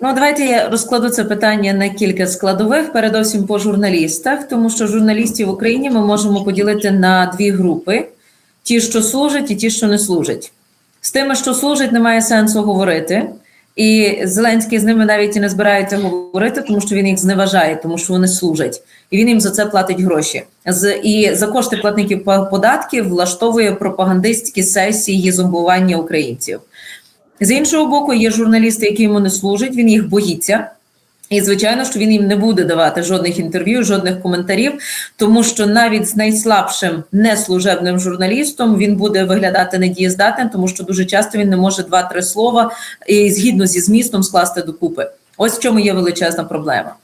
Ну, давайте я розкладу це питання на кілька складових, передовсім по журналістах, тому що журналістів в Україні ми можемо поділити на дві групи: ті, що служать, і ті, що не служать. З тими, що служать, немає сенсу говорити. І Зеленський з ними навіть і не збирається говорити, тому що він їх зневажає, тому що вони служать, і він їм за це платить гроші. З і за кошти платників податків влаштовує пропагандистські сесії зомбування українців. З іншого боку, є журналісти, які йому не служать, він їх боїться. І звичайно, що він їм не буде давати жодних інтерв'ю, жодних коментарів, тому що навіть з найслабшим неслужебним журналістом він буде виглядати недієздатним, тому що дуже часто він не може два-три слова і згідно зі змістом скласти докупи. Ось в чому є величезна проблема.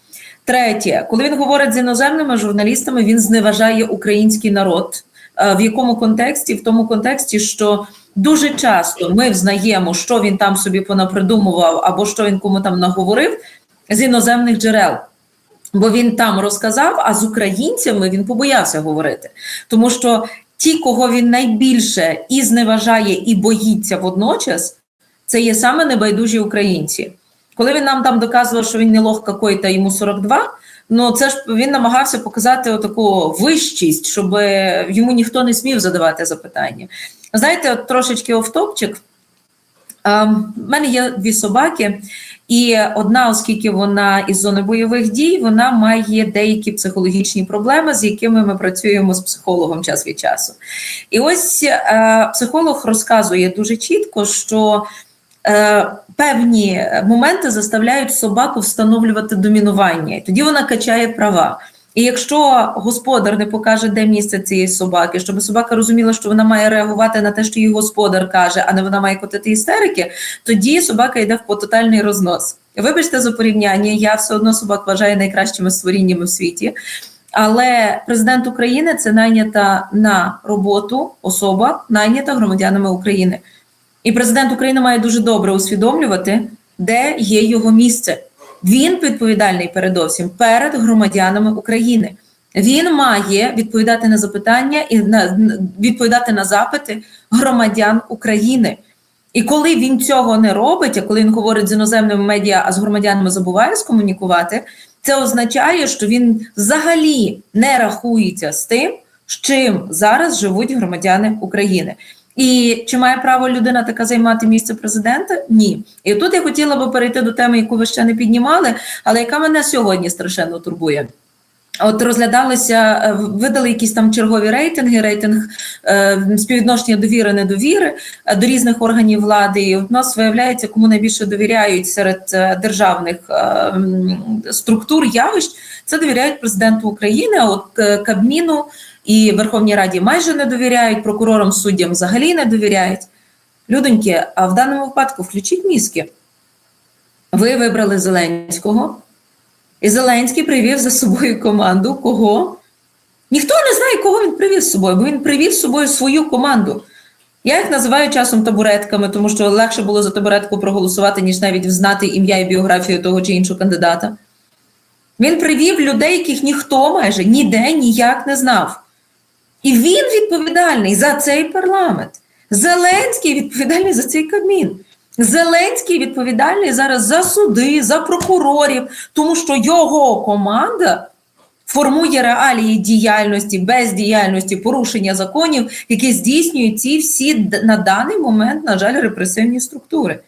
Третє, коли він говорить з іноземними журналістами, він зневажає український народ. Е, В якому контексті? В тому контексті, що дуже часто ми взнаємо, що він там собі понапридумував, або що він кому там наговорив з іноземних джерел. Бо він там розказав, а з українцями він побоявся говорити. Тому що ті, кого він найбільше і зневажає, і боїться водночас, це є саме небайдужі українці. Коли він нам там доказував, що він не лох какой та йому 42, ну це ж він намагався показати таку вищість, щоб йому ніхто не смів задавати запитання. Знаєте, от трошечки офтопчик. У мене є дві собаки, і одна, оскільки вона із зони бойових дій, вона має деякі психологічні проблеми, з якими ми працюємо з психологом час від часу. І ось е, психолог розказує дуже чітко, що певні моменти заставляють собаку встановлювати домінування, і тоді вона качає права. І якщо господар не покаже, де місце цієї собаки, щоб собака розуміла, що вона має реагувати на те, що її господар каже, а не вона має котити істерики, тоді собака йде в тотальний рознос. Вибачте за порівняння, я все одно собак вважаю найкращими створіннями в світі. Але президент України це найнята на роботу особа, найнята громадянами України. І президент України має дуже добре усвідомлювати, де є його місце. Він відповідальний передовсім перед громадянами України. Він має відповідати на запитання і на відповідати на запити громадян України. І коли він цього не робить, а коли він говорить з іноземними медіа, а з громадянами забуває скомунікувати, це означає, що він взагалі не рахується з тим, з чим зараз живуть громадяни України. І чи має право людина така займати місце президента? Ні. І тут я хотіла би перейти до теми, яку ви ще не піднімали, але яка мене сьогодні страшенно турбує. От розглядалися, е, видали якісь там чергові рейтинги, рейтинг е, співвідношення довіри недовіри е, до різних органів влади. І у нас виявляється, кому найбільше довіряють серед е, державних е, структур явищ, це довіряють президенту України, а от Кабміну і Верховній Раді майже не довіряють, прокурорам суддям взагалі не довіряють. Людоньки, а в даному випадку включіть мізки. Ви вибрали Зеленського, і Зеленський привів за собою команду. Кого? Ніхто не знає, кого він привів з собою, бо він привів з собою свою команду. Я їх називаю часом табуретками, тому що легше було за табуретку проголосувати, ніж навіть знати ім'я і біографію того чи іншого кандидата. Він привів людей, яких ніхто майже ніде ніяк не знав. І він відповідальний за цей парламент. Зеленський відповідальний за цей Кабмін. Зеленський відповідальний зараз за суди, за прокурорів, тому що його команда формує реалії діяльності, бездіяльності, порушення законів, які здійснюють ці всі на даний момент, на жаль, репресивні структури.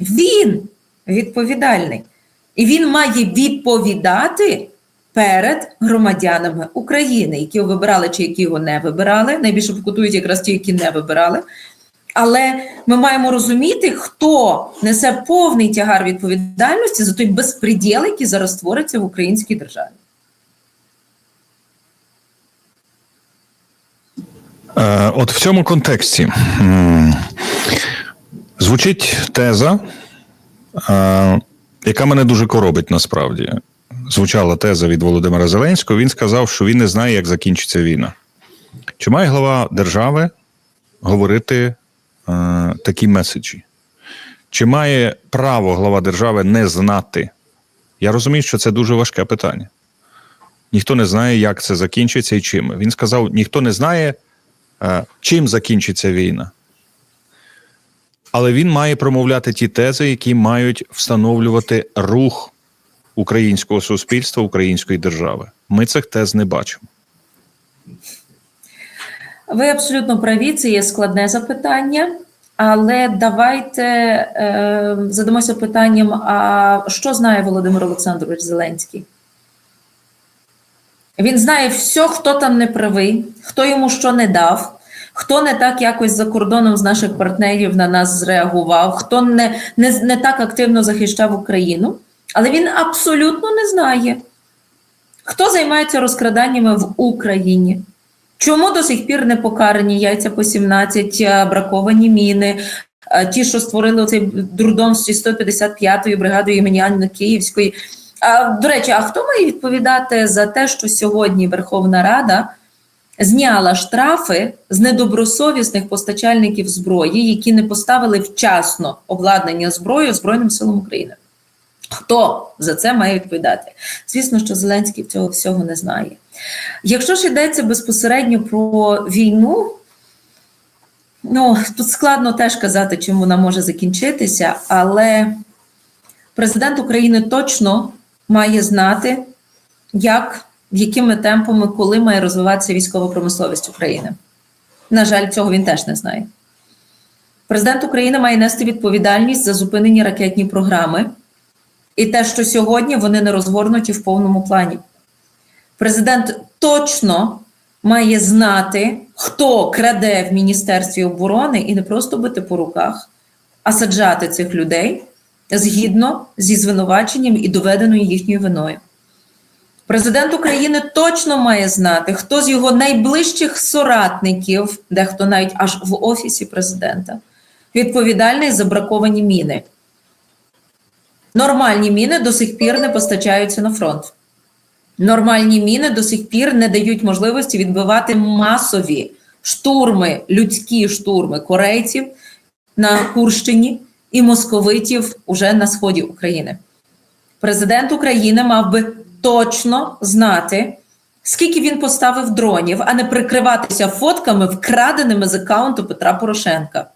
Він відповідальний. І він має відповідати перед громадянами України, які його вибирали чи які його не вибирали. Найбільше покутують якраз ті, які не вибирали. Але ми маємо розуміти, хто несе повний тягар відповідальності за той безпреділ, який зараз створиться в українській державі. Е, От в цьому контексті звучить теза, е, яка мене дуже коробить насправді. Звучала теза від Володимира Зеленського. Він сказав, що він не знає, як закінчиться війна. Чи має глава держави говорити е, такі меседжі? Чи має право глава держави не знати? Я розумію, що це дуже важке питання. Ніхто не знає, як це закінчиться і чим. Він сказав: ніхто не знає, е, чим закінчиться війна. Але він має промовляти ті тези, які мають встановлювати рух українського суспільства, української держави. Ми цих тез не бачимо. Ви абсолютно праві, це є складне запитання, але давайте е, задамося питанням: а що знає Володимир Олександрович Зеленський? Він знає все, хто там не правий, хто йому що не дав, хто не так якось за кордоном з наших партнерів на нас зреагував, хто не, не, не так активно захищав Україну, але він абсолютно не знає, хто займається розкраданнями в Україні. Чому до сих пір не покарані яйця по 17, браковані міни, ті, що створили цей дурдом з 155-ї бригадою імені Анни Київської? А, до речі, а хто має відповідати за те, що сьогодні Верховна Рада зняла штрафи з недобросовісних постачальників зброї, які не поставили вчасно обладнання зброї Збройним силам України? Хто за це має відповідати? Звісно, що Зеленський цього всього не знає. Якщо ж йдеться безпосередньо про війну, ну тут складно теж казати, чим вона може закінчитися, але президент України точно має знати, як, якими темпами, коли має розвиватися військова промисловість України. На жаль, цього він теж не знає. Президент України має нести відповідальність за зупинені ракетні програми і те, що сьогодні вони не розгорнуті в повному плані. Президент точно має знати, хто краде в Міністерстві оборони, і не просто бити по руках, а саджати цих людей згідно зі звинуваченням і доведеною їхньою виною. Президент України точно має знати, хто з його найближчих соратників, дехто навіть аж в офісі президента, відповідальний за браковані міни. Нормальні міни до сих пір не постачаються на фронт. Нормальні міни до сих пір не дають можливості відбивати масові штурми, людські штурми корейців на Курщині і московитів уже на сході України. Президент України мав би точно знати, скільки він поставив дронів, а не прикриватися фотками, вкраденими з аккаунту Петра Порошенка.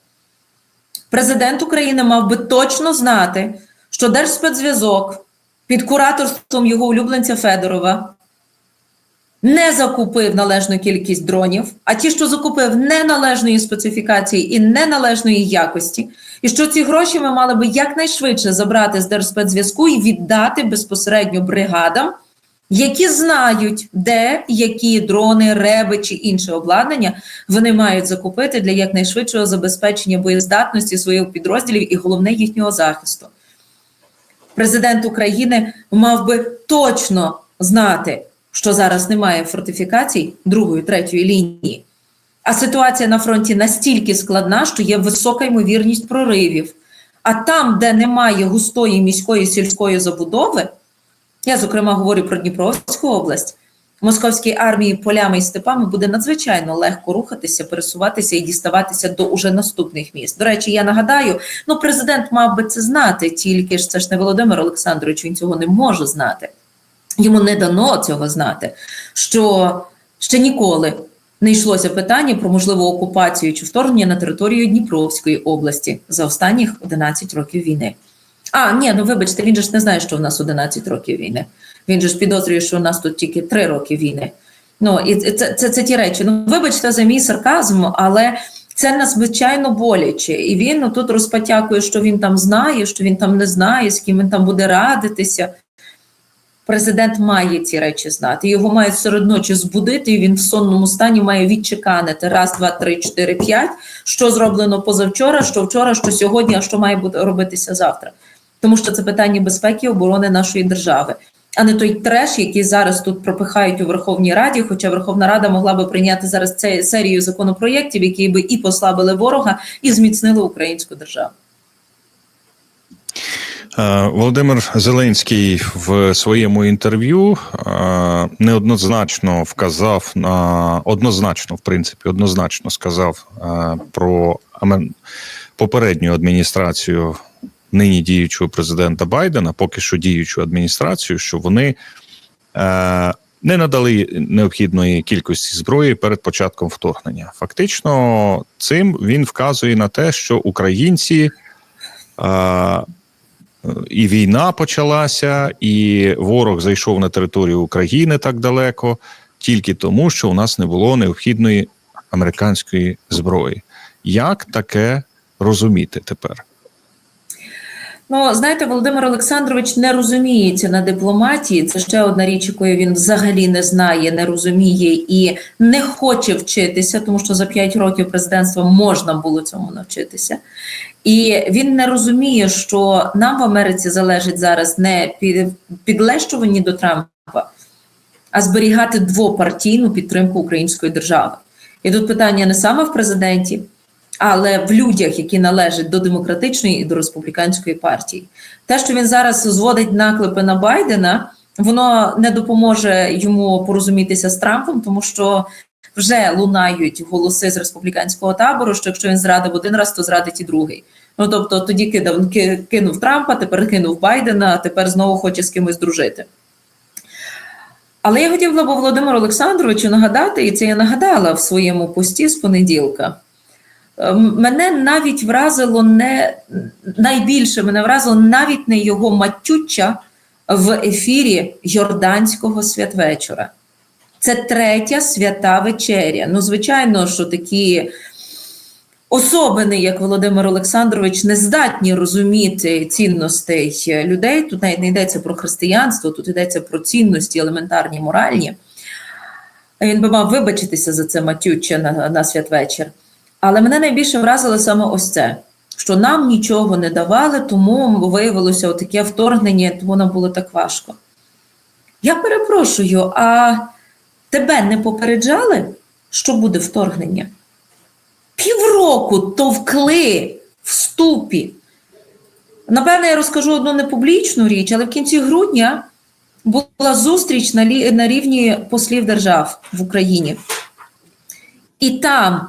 Президент України мав би точно знати, що Держспецзв'язок під кураторством його улюбленця Федорова не закупив належну кількість дронів, а ті, що закупив неналежної специфікації і неналежної якості, і що ці гроші ми мали би якнайшвидше забрати з Держспецзв'язку і віддати безпосередньо бригадам, які знають, де які дрони, реби чи інше обладнання вони мають закупити для якнайшвидшого забезпечення боєздатності своїх підрозділів і головне їхнього захисту. Президент України мав би точно знати, що зараз немає фортифікацій другої, третьої лінії. А ситуація на фронті настільки складна, що є висока ймовірність проривів. А там, де немає густої міської сільської забудови, я зокрема говорю про Дніпровську область, московській армії полями і степами буде надзвичайно легко рухатися, пересуватися і діставатися до уже наступних міст. До речі, я нагадаю, ну президент мав би це знати, тільки ж це ж не Володимир Олександрович, він цього не може знати. Йому не дано цього знати, що ще ніколи не йшлося питання про можливу окупацію чи вторгнення на територію Дніпровської області за останніх 11 років війни. А, ні, ну вибачте, він же ж не знає, що в нас 11 років війни. Він же ж підозрює, що у нас тут тільки 3 роки війни. Ну, і це, це, це ті речі. Ну, вибачте за мій сарказм, але це надзвичайно боляче. І він ну, тут розпотякує, що він там знає, що він там не знає, з ким він там буде радитися. Президент має ці речі знати. Його мають серед ночі збудити, і він в сонному стані має відчеканити раз, два, три, чотири, п'ять, що зроблено позавчора, що вчора, що сьогодні, а що має бути робитися завтра. Тому що це питання безпеки і оборони нашої держави, а не той треш, який зараз тут пропихають у Верховній Раді. Хоча Верховна Рада могла би прийняти зараз це серію законопроєктів, які би і послабили ворога, і зміцнили українську державу. Е, Володимир Зеленський в своєму інтерв'ю е, неоднозначно вказав на однозначно, в принципі, однозначно сказав е, про попередню адміністрацію нині діючого президента Байдена, поки що діючу адміністрацію, що вони е, не надали необхідної кількості зброї перед початком вторгнення. Фактично, цим він вказує на те, що українці а, і війна почалася, і ворог зайшов на територію України так далеко, тільки тому, що у нас не було необхідної американської зброї. Як таке розуміти тепер? Ну, знаєте, Володимир Олександрович не розуміється на дипломатії. Це ще одна річ, якої він взагалі не знає, не розуміє і не хоче вчитися, тому що за 5 років президентства можна було цьому навчитися. І він не розуміє, що нам в Америці залежить зараз не під- підлещувані до Трампа, а зберігати двопартійну підтримку української держави. І тут питання не саме в президенті, але в людях, які належать до демократичної і до республіканської партії. Те, що він зараз зводить наклепи на Байдена, воно не допоможе йому порозумітися з Трампом, тому що вже лунають голоси з республіканського табору, що якщо він зрадив один раз, то зрадить і другий. Ну тобто тоді кидав кинув Трампа, тепер кинув Байдена, а тепер знову хоче з кимось дружити. Але я хотіла б Володимиру Олександровичу нагадати, і це я нагадала в своєму пості з понеділка. Ем, Мене навіть вразило не найбільше мене вразило навіть не його матюча в ефірі Йорданського святвечора. Це третя свята вечеря. Ну, звичайно, що такі особини, як Володимир Олександрович, не здатні розуміти цінностей людей. Тут навіть не йдеться про християнство, тут йдеться про цінності елементарні, моральні. Він би мав вибачитися за це матюче на, на святвечір. Але мене найбільше вразило саме ось це, що нам нічого не давали, тому виявилося таке вторгнення, тому нам було так важко. Я перепрошую, а тебе не попереджали, що буде вторгнення? Півроку товкли в ступі. Напевне, я розкажу одну непублічну річ, але в кінці грудня була зустріч на, рівні послів держав в Україні. І там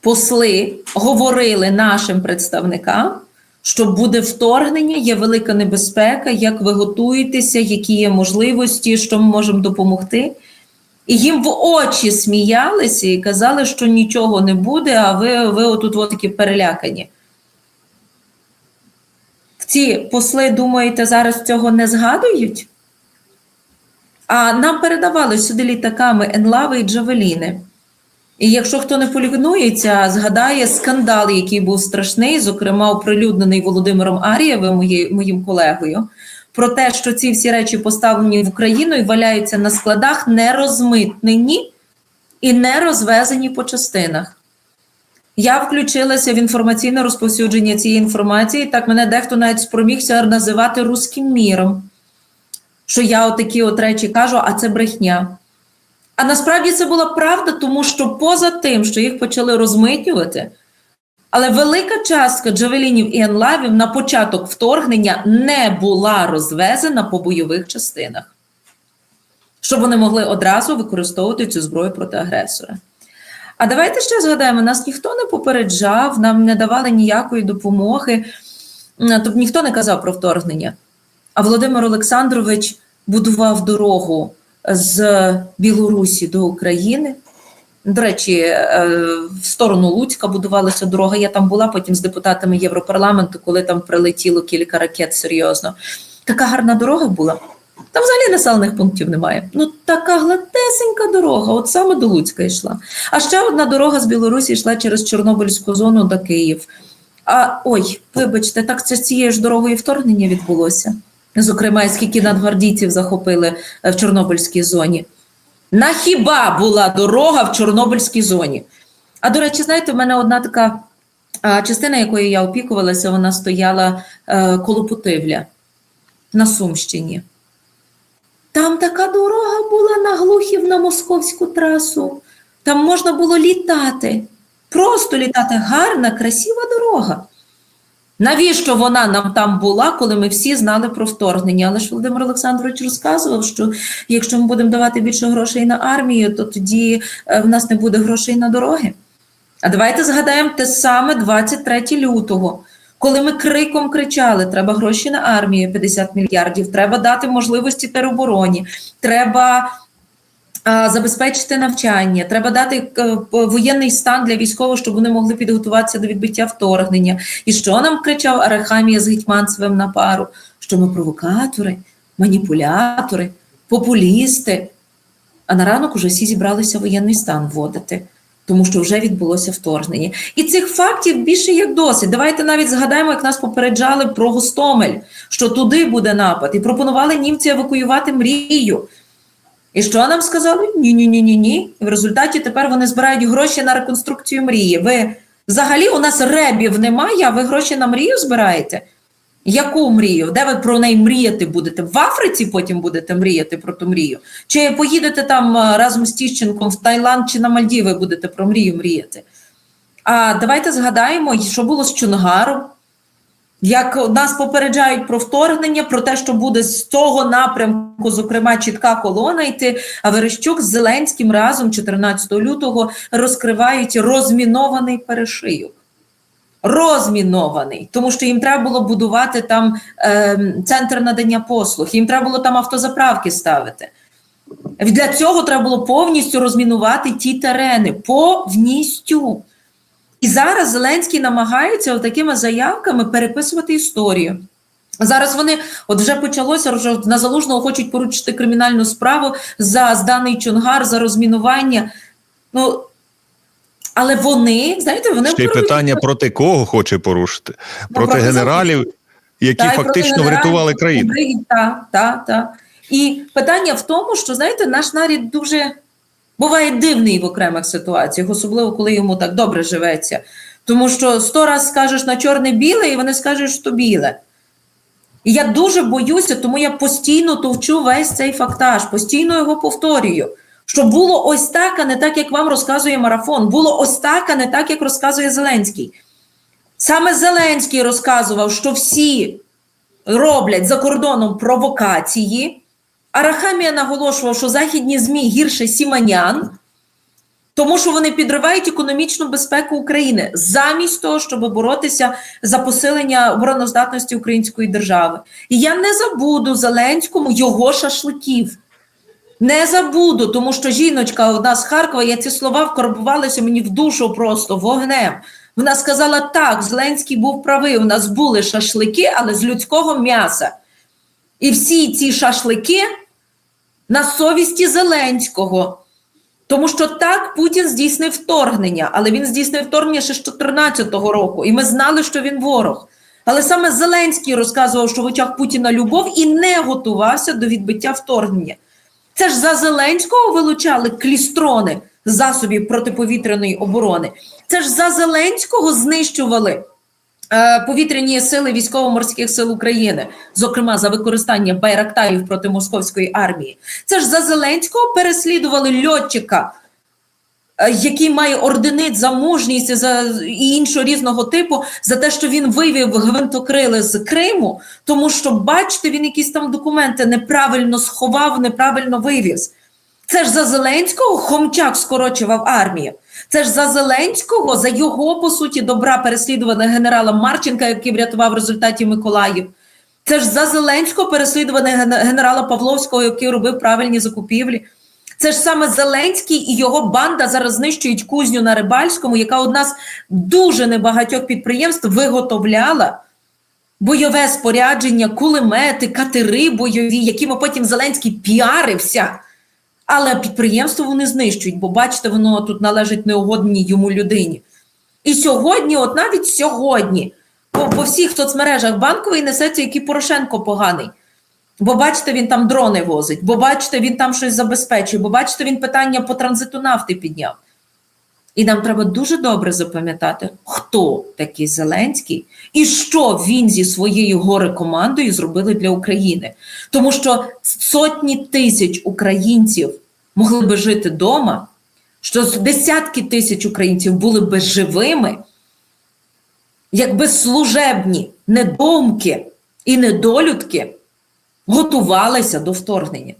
посли говорили нашим представникам, що буде вторгнення, є велика небезпека, як ви готуєтеся, які є можливості, що ми можемо допомогти. І їм в очі сміялися і казали, що нічого не буде, а ви, ви отут от такі перелякані. Ці посли, думаєте, зараз цього не згадують? А нам передавали сюди літаками енлави і джавеліни. І якщо хто не полігнується, згадає скандал, який був страшний, зокрема оприлюднений Володимиром Арієвим, моїм колегою, про те, що ці всі речі поставлені в Україну і валяються на складах, не розмитнені і не розвезені по частинах. Я включилася в інформаційне розповсюдження цієї інформації. Так мене дехто навіть спромігся називати руським міром. Що я отакі от речі кажу, а це брехня. А насправді це була правда, тому що поза тим, що їх почали розмитнювати, але велика частка джавелінів і енлавів на початок вторгнення не була розвезена по бойових частинах, щоб вони могли одразу використовувати цю зброю проти агресора. А давайте ще згадаємо: нас ніхто не попереджав, нам не давали ніякої допомоги, тобто ніхто не казав про вторгнення. А Володимир Олександрович будував дорогу з Білорусі до України. До речі, е, в сторону Луцька будувалася дорога. Я там була потім з депутатами Європарламенту, коли там прилетіло кілька ракет серйозно. Така гарна дорога була. Там взагалі населених пунктів немає. Ну така гладесенька дорога, от саме до Луцька йшла. А ще одна дорога з Білорусі йшла через Чорнобильську зону до Київ. А ой, вибачте, так це з цією ж дорогою вторгнення відбулося. Зокрема, скільки надгвардійців захопили е, в Чорнобильській зоні. На хіба була дорога в Чорнобильській зоні? А до речі, знаєте, в мене одна така частина, якою я опікувалася, вона стояла е, коло Путивля на Сумщині. Там така дорога була на Глухів на московську трасу. Там можна було літати. Просто літати. Гарна, красива дорога. Навіщо вона нам там була, коли ми всі знали про вторгнення? Але ж Володимир Олександрович розказував, що якщо ми будемо давати більше грошей на армію, то тоді е, в нас не буде грошей на дороги. А давайте згадаємо те саме 23 лютого, коли ми криком кричали: треба гроші на армію 50 мільярдів, треба дати можливості теробороні, треба забезпечити навчання, треба дати е, воєнний стан для військових, щоб вони могли підготуватися до відбиття вторгнення. І що нам кричав Арахамія з Гетьманцевим на пару? Що ми провокатори, маніпулятори, популісти. А на ранок уже всі зібралися воєнний стан вводити, тому що вже відбулося вторгнення. І цих фактів більше як досить. Давайте навіть згадаємо, як нас попереджали про Гостомель, що туди буде напад, і пропонували німці евакуювати мрію. І що нам сказали? Ні, ні, ні, ні, ні. В результаті тепер вони збирають гроші на реконструкцію мрії. Ви взагалі у нас ребів немає, а ви гроші на мрію збираєте? Яку мрію? Де ви про неї мріяти будете? В Африці потім будете мріяти про ту мрію? Чи поїдете там е, разом з Тіщенком в Таїланд чи на Мальдіви будете про мрію мріяти? А давайте згадаємо, що було з Чонгаром. Як нас попереджають про вторгнення, про те, що буде з того напрямку, зокрема, чітка колона йти, а Верещук з Зеленським разом 14 лютого розкривають розмінований перешийок. Розмінований, тому що їм треба було будувати там е, центр надання послуг, їм треба було там автозаправки ставити. Для цього треба було повністю розмінувати ті терени, повністю. І зараз Зеленський намагається такими заявками переписувати історію. Зараз вони, от вже почалося, вже на залужного хочуть поручити кримінальну справу за зданий Чонгар, за розмінування. Ну, але вони, знаєте, вони Ще й питання проти кого хоче порушити? Ну, Проти проти генералів, які Та, фактично генералів, врятували країну. Так, так, так. І питання в тому, що знаєте, наш нарід дуже буває дивний в окремих ситуаціях, особливо коли йому так добре живеться. Тому що сто раз скажеш на чорне-біле, і вони скажуть, що біле. І я дуже боюся, тому я постійно товчу весь цей фактаж, постійно його повторюю. Що було ось так, а не так, як вам розказує марафон. Було ось так, а не так, як розказує Зеленський. Саме Зеленський розказував, що всі роблять за кордоном провокації. Арахамія наголошував, що західні ЗМІ гірше сіманян, тому що вони підривають економічну безпеку України замість того, щоб боротися за посилення обороноздатності української держави. І я не забуду Зеленському його шашликів. Не забуду, тому що жіночка одна з Харкова, я ці слова вкорбувалися мені в душу просто вогнем. Вона сказала: так, Зеленський був правий. У нас були шашлики, але з людського м'яса. І всі ці шашлики на совісті Зеленського. Тому що так Путін здійснив вторгнення, але він здійснив вторгнення ще з 2014 року, і ми знали, що він ворог. Але саме Зеленський розказував, що в очах Путіна любов і не готувався до відбиття вторгнення. Це ж за Зеленського вилучали клістрони засобів протиповітряної оборони. Це ж за Зеленського знищували повітряні сили військово-морських сил України, зокрема за використання байрактарів проти московської армії. Це ж за Зеленського переслідували льотчика, е, який має орденит за мужність за, і іншого різного типу, за те, що він вивів гвинтокрили з Криму, тому що, бачите, він якісь там документи неправильно сховав, неправильно вивіз. Це ж за Зеленського Хомчак скорочував армію. Це ж за Зеленського, за його, по суті, добра переслідували генерала Марченка, який врятував в результаті Миколаїв. Це ж за Зеленського переслідуваний ген- генерала Павловського, який робив правильні закупівлі. Це ж саме Зеленський і його банда зараз знищують кузню на Рибальському, яка одна з дуже небагатьох підприємств виготовляла бойове спорядження, кулемети, катери бойові, якими потім Зеленський піарився. Але підприємство вони знищують, бо бачите, воно тут належить неугодній йому людині. І сьогодні, от навіть сьогодні, по, по всіх соцмережах банковий несеться, який Порошенко поганий. Бо бачите, він там дрони возить, бо бачите, він там щось забезпечує, бо бачите, він питання по транзиту нафти підняв. І нам треба дуже добре запам'ятати, хто такий Зеленський і що він зі своєю горе-командою зробили для України. Тому що сотні тисяч українців могли би жити вдома, що десятки тисяч українців були би живими, якби служебні недоумки і недолюдки готувалися до вторгнення.